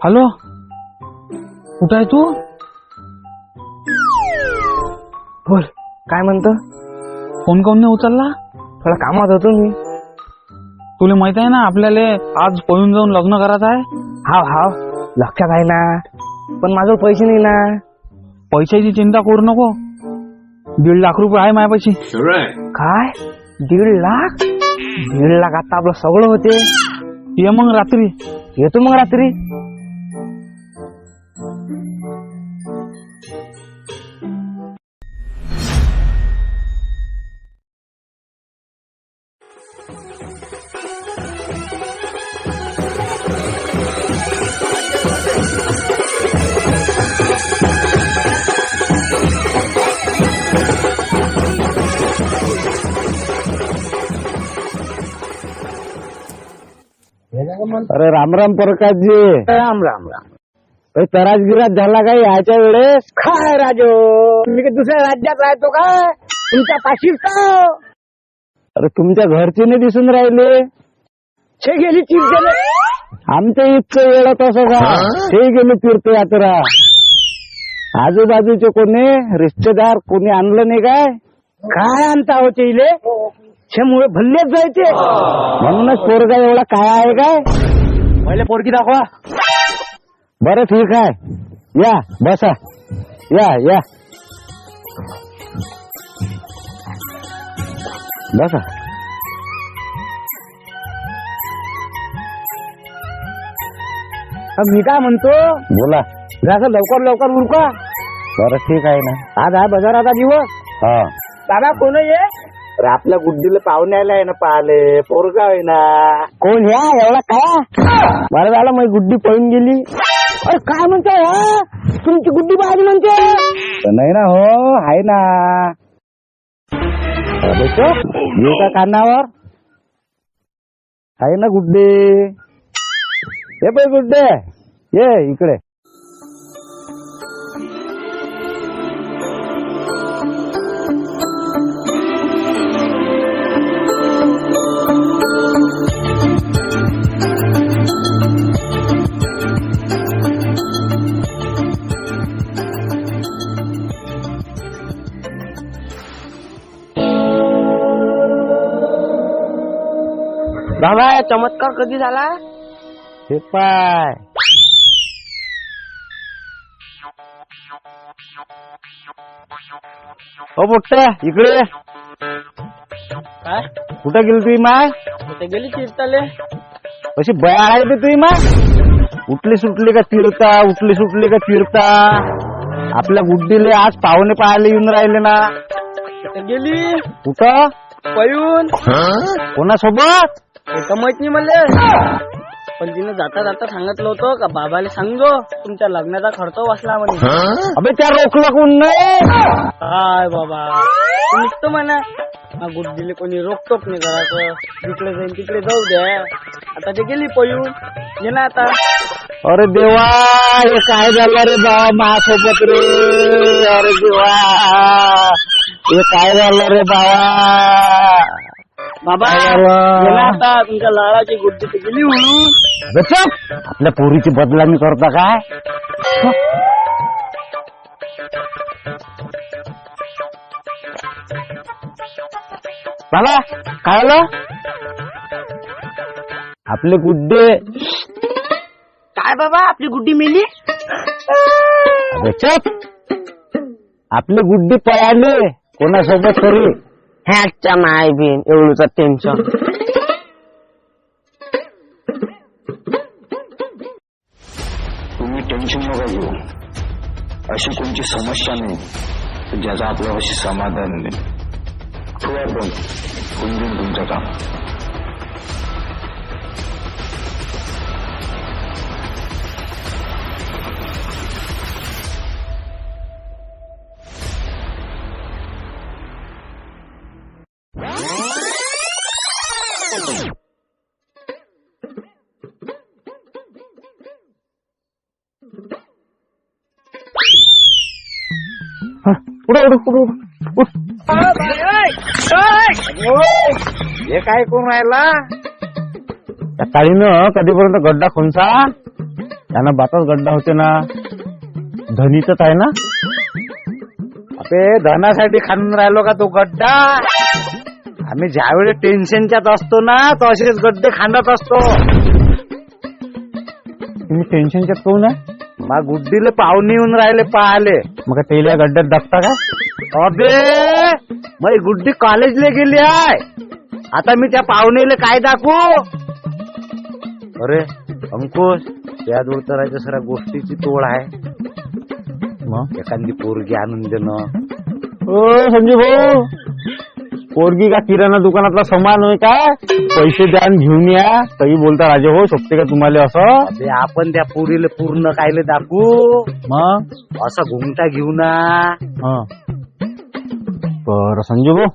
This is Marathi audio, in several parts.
हॅलो कुठं आहे तू बोल काय म्हणतो फोन काऊन नाही उचलला थोडा कामात होतो मी तुला माहीत आहे ना आपल्याला आज पळून जाऊन लग्न करायचं आहे हाव हाव लक्षात आहे ना पण माझं पैसे नाही ना पैशाची चिंता करू नको दीड लाख रुपये आहे माझ्यापाशी काय दीड लाख दीड लाख आता आपलं सगळं होते ये मग रात्री येतो मग रात्री अरे राम राम प्रकाशजी. राम राम राम. गिराज झाला काही याच्या वेळेस? काय राजो? मी काही दुसऱ्या राज्यात राहतो काय तुमच्या पाशीच का अरे तुमच्या घरचे नाही दिसून राहिले. छे गेली चिरते आमच्या इतकं वेळत असं का ते गेले तीर्थयात्रा. आजूबाजूचे कोणी रिश्तेदार कोणी आणलं नाही काय? काय आणता होते इले? मुळे भल्लेच जायचे. म्हणूनच पोरगा एवढा काय आहे काय? पहिले पोरकी दाखवा. बरं ठीक आहे. या बसा. या या. बसा. मी काय म्हणतो? बोला. जरासं लवकर लवकर उरका बरं ठीक आहे ना. आज आहे बाजाराचा दिवस. हा. दादा कोण ये अरे आपल्या गुड्डीला पाहुणे आले आहे ना पाहिले पोरगा आहे ना. कोण ह्या? एवढा काय? बरं झालं मग गुड्डी पळून गेली. अरे काय म्हणतो ह्या? तुमची गुड्डी बाजी म्हणते. तर नाही ना हो आहे ना. येऊ का कानावर? आहे ना गुड्डे. ये बाई गुड्डे. ये इकडे. बाबा चमत्कार कधी झाला हे पाय. ओ बुट्ट्या इकडे. ये. काय? कुठं गेली तुझी माय? ते गेली चिरताले अशी बया आहे ते तुझी माय? उठली सुटली का तिरता उठली सुटली का तिरता आपल्या गुड्डीले आज पाहुणे पाहायला येऊन राहिले ना. ते गेली? कुठं? पळून. कोणासोबत? तर माहीत नाही मला पण तिने जाता जाता सांगितलं होतं का बाबाला सांगो तुमच्या लग्नाचा खर्च वाचला म्हणे. अबे त्या रोखला कोण नाही? काय बाबा तू नुसतं म्हणा. हा गुड्डीले कोणी रोकटोक नाही करायचं जिकडे जाईन तिकडे जाऊ द्या. आता ते गेली पळून. ये ना आता. अरे देवा हे काय झालं रे बाबा माझ्यासोबत रे? अरे देवा हे काय झालं रे बाबा? बाबा आता तुमच्या गुड्डी तर गेली म्हणून. आपल्या पोरीची बदलामी करता काय? बाबा काय आलं? आपले गुड्डे. काय बाबा आपली गुड्डी मेली? आपले गुड्डे पळाले. कोणासोबत तरी. ह्याच्या माय बिन एवढूच टेन्शन तुम्ही टेन्शन नका घेऊ. अशी कोणती समस्या नाही. ज्याचा ज्याचं आपल्यापाशी समाधान नाही. ठेवा पण होऊन तुमचं काम. पुढे उठ पुढे उठ हे काय करून राहिला? त्या काळीनं कधीपर्यंत गड्डा खोंचा त्यांना बातच गड्डा होते ना. धनीतच आहे ना? अबे धनासाठी खाणून राहिलो का तो गड्डा? आम्ही ज्यावेळी टेन्शनच्यात असतो ना तो असेच गड्डे खांदत असतो. तुम्ही टेन्शनच्यात पाहू ना मग गुड्डीले पाहुणे येऊन राहिले पाहाले मग तेल्या गड्ड्यात दाखता का अबे मग गुड्डी कॉलेजला गेली आहे. आता मी त्या पाहुणेले काय दाखवू? अरे अंकुश त्या दूरतराच्या सगळ्या गोष्टीची तोड आहे. मग? एखादी पोरगी आणून देणं. ओ संजय भाऊ. पोरगी का किराणा दुकानातला सामान होय का? पैसे द्या आणि घेऊन या. तरी बोलता राजे हो शोभते का तुम्हाला असं? आपण त्या पोरीले पूर्ण कायले दाखवू. मग? असा घुमटा घेऊ ना हा. बर संजू भाऊ.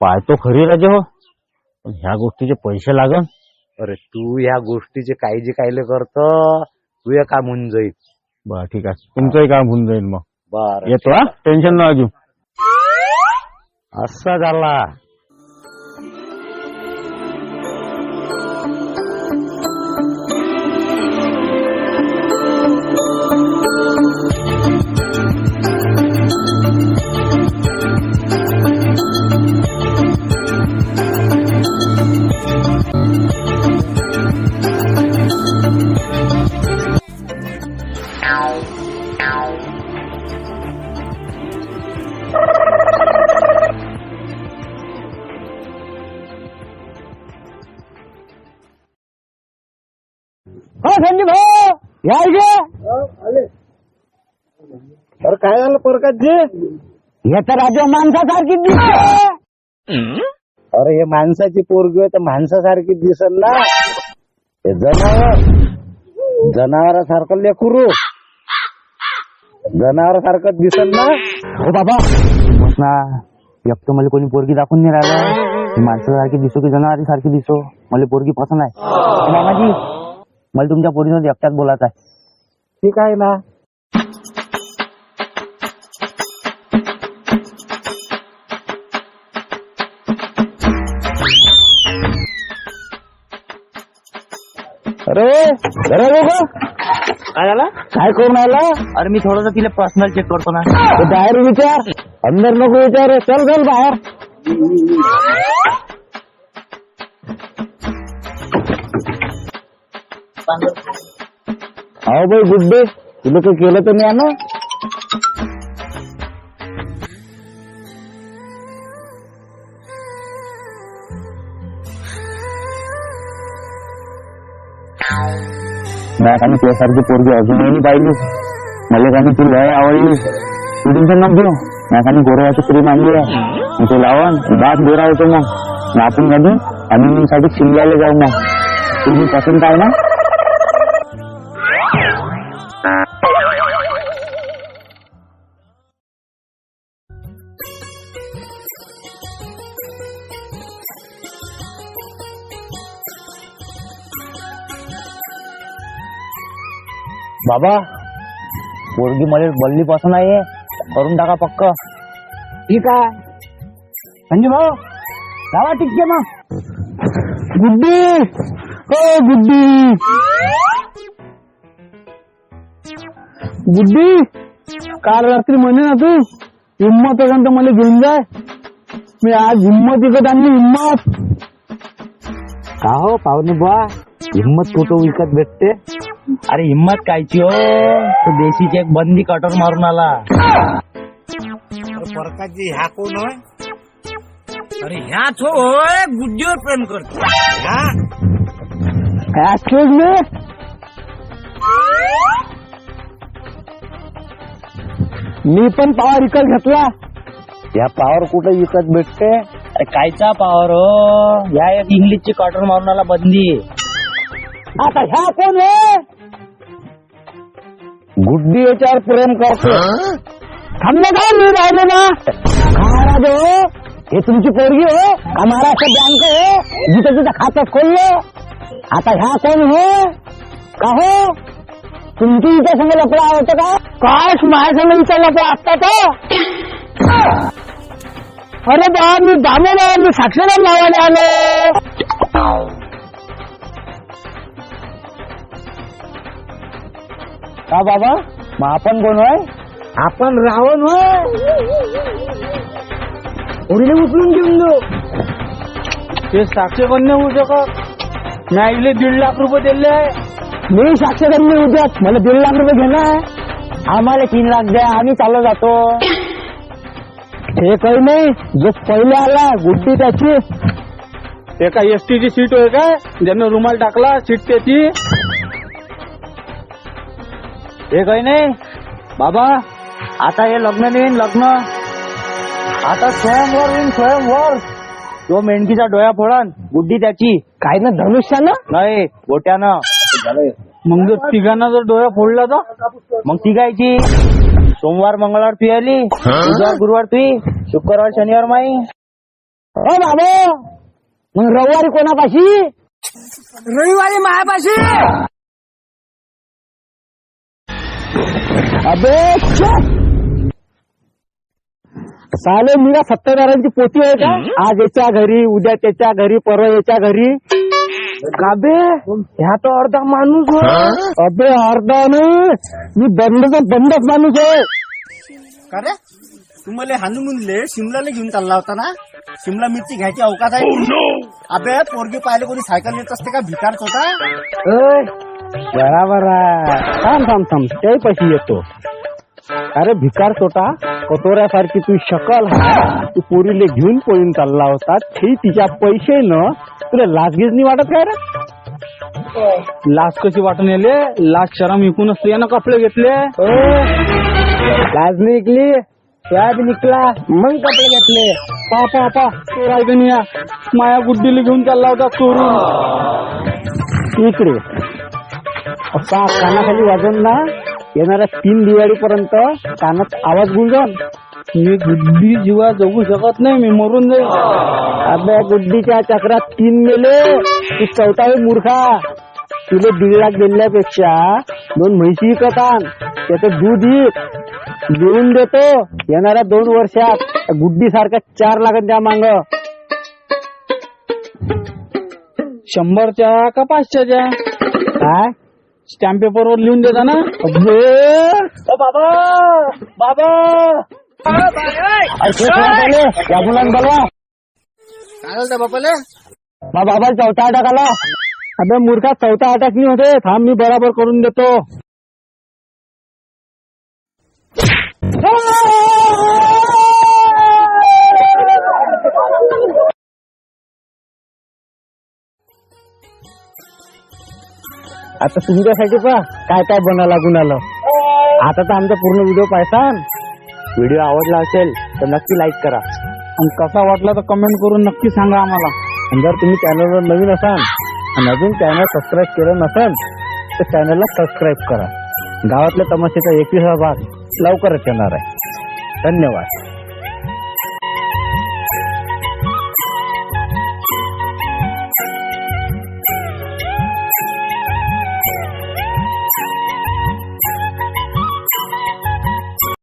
पाहतो खरी राजे हो. पण ह्या गोष्टीचे पैसे लागन. अरे तू ह्या गोष्टीचे काळजी कायले करत? तू हे काम होऊन जाईल. बर ठीक आहे. तुमचंही काम होऊन जाईल मग. बर येतो हा? टेन्शन न घेऊ. అస్సగల్లా हो. या इकडे अरे काय झालं परकाजी हे तर राजे माणसासारखी दिसते. अरे हे माणसाची पोरगी आहे तर माणसासारखी दिसल ना. हे जनावर. जनावरासारखं लेकरू. जनावरासारखं दिसल ना. हो बाबा. मग ना एकटं मला कोणी पोरगी दाखवून नाही राहिलं. माणसासारखी दिसो की जनावरी सारखी दिसो. मला पोरगी पसंत आहे. ए मामाजी मला तुमच्या पोरीनं एकट्यात बोलायचं आहे. ठीक आहे ना. अरे अरे काय झाला? काय करून राहिला अरे मी थोडस तिला पर्सनल चेक करतो ना. बाहेर विचार. अंदर नको विचार. चल चल बाहेर. अहो भाई गुड्डे तुला काही केलं तर नाही ना नाही का तुझ्यासारखी पोरगी अजूनही नाही पाहिली मला काही ती लय आवडली तू टेन्शन नको घेऊ नाही का गोरवाची क्रीम आणली आहे मग ते लावून दात गोरा होतो मग मग आपण कधी आणि साठी शिमल्याला जाऊ मग तुझी पसंत आहे ना बाबा पोरगी मला बल्ली पसंत आहे करून टाका पक्क. ठीक आहे. संजू भाऊ लावा टिक्के मग. गुड्डी. हो गुड्डी. गुड्डी काल रात्री म्हणे ना तू हिम्मत असेल तर मला घेऊन जाय. मी आज हिम्मत विकत आणली हिम्मत. का हो पाहुणे बुवा? हिम्मत कुठं विकत भेटते. अरे हिम्मत कायची हो? तो देशीची एक बंदी कटर मारून आला. परकाजी ह्या कोण होय? अरे ह्याच होय गुड्डीवर प्रेम करतो. Excuse me? मी पण पॉवर विकत घेतला. या पावर कुठं विकत भेटते? अरे कायचा पावर हो? या एक इंग्लिशची कटर मारून आला बंदी. आता ह्या कोण आहे गुड्डी याच्यावर प्रेम करतो थांबले का मी राहिले ना. महाराज हो हे तुमची पोरगी हो? का महाराष्ट्र बँक हो? जिथं तिथं खातं खोललं आता ह्या कोण हो? का हो? तुमची इथे संग लपडा होतं का? काश माझ्या संग इथं लपडा असता का अरे बा मी दामोदर मी साक्षरनाम लावायला आलो. का बाबा मग आपण कोण होय? आपण रावण होय. उडीने उचलून घेऊन जाऊ ते साक्षी पण नाही होऊ शकत आईले दीड लाख रुपये दिले मी साक्षर मी उद्याच मला दीड लाख रुपये घेणार आहे. आम्हाला तीन लाख द्या आम्ही चालू जातो. हे काही नाही जो पहिले आला गुड्डी त्याची. ते काय एस ची सीट होय काय? ज्यानं रुमाल टाकला सीट त्याची. हे काही नाही। बाबा आता हे लग्न नाही लग्न। आता स्वयंवर होईन स्वयंवर तो मेंढकीचा डोळा फोडन बुद्धी त्याची। काय ना धनुष्यानं? नाही गोट्यानं। मग जर तिघांना जर डोळा फोडला तर? मग तिघायची सोमवार मंगळवार तू आली बुधवार गुरुवार तुई शुक्रवार शनिवार माई। हो बाबा! मग रविवारी कोणापाशी? रविवारी मायापाशी! अबे चुप! साले मीरा सत्ताधारांची पोती आहे का? आज याच्या घरी उद्या त्याच्या घरी परवा याच्या घरी. काबे ह्या तो अर्धा माणूस हो? अबे अर्धा नाही. मी बंडचा बंडच माणूस आहे. का रे? तुम्हाला हानुमुनले शिमलाला घेऊन चालला होता ना? शिमला मिरची घ्यायची अवकाश आहे. अबे पोरगी पाहिले कोणी सायकल येत असते का? भिकार होता? बराबर थांब थांब थांब. ते पैसे येतो. अरे भिकार तोटा कटोऱ्यासारखी तू शकल. तू पोरीले घेऊन पळून चालला होता. ते तिच्या पैसे न तुला लाचगीच नाही वाटत काय रे? लाच कशी वाटून येले लाच शरम इकून असते यानं कपडे घेतले? लाज निघली त्या त्यात निकला मग कपडे घेतले. पा पा पा माया गुड्डीला घेऊन चालला होता चोरून. इकडे. असा कानाखाली वाजून ना येणाऱ्या तीन दिवाळीपर्यंत कानात आवाज गुंजन. मी गुड्डी जीवा जगू शकत नाही मी मरून जाईल. आपल्या गुड्डीच्या चक्रात तीन मेले. तू चौथावी मूर्खा. तुले दीड लाख दिल्यापेक्षा दोन म्हैशी कथान त्याचं दूध विक देऊन देतो. येणाऱ्या दोन वर्षात गुड्डी सारखा चार लाख द्या मांग. शंभरच्या का पाचशेच्या? काय? स्टॅम्प पेपरवर लिहून देता ना? अबे! बाबा! बाबा! ऐक ना पहिले, या मुलांना बोलवा. काय झालं बापाले? मा बाबा चौथा अटॅक आला. अबे मूर्खा चौथा अटॅक नाही होते. थांब मी बराबर करून देतो. आता तुमच्यासाठी पा काय काय बना लागून आलं. आता तर आमचा पूर्ण व्हिडिओ पाहसान. व्हिडिओ आवडला असेल तर नक्की लाईक करा. आणि कसा वाटला तर कमेंट करून नक्की सांगा आम्हाला. आणि जर तुम्ही चॅनलवर नवीन असाल आणि अजून चॅनल सबस्क्राईब केलं नसेल तर चॅनलला सबस्क्राईब करा. गावातल्या तमाशाचा एकविसा भाग. लवकरच येणार आहे. धन्यवाद.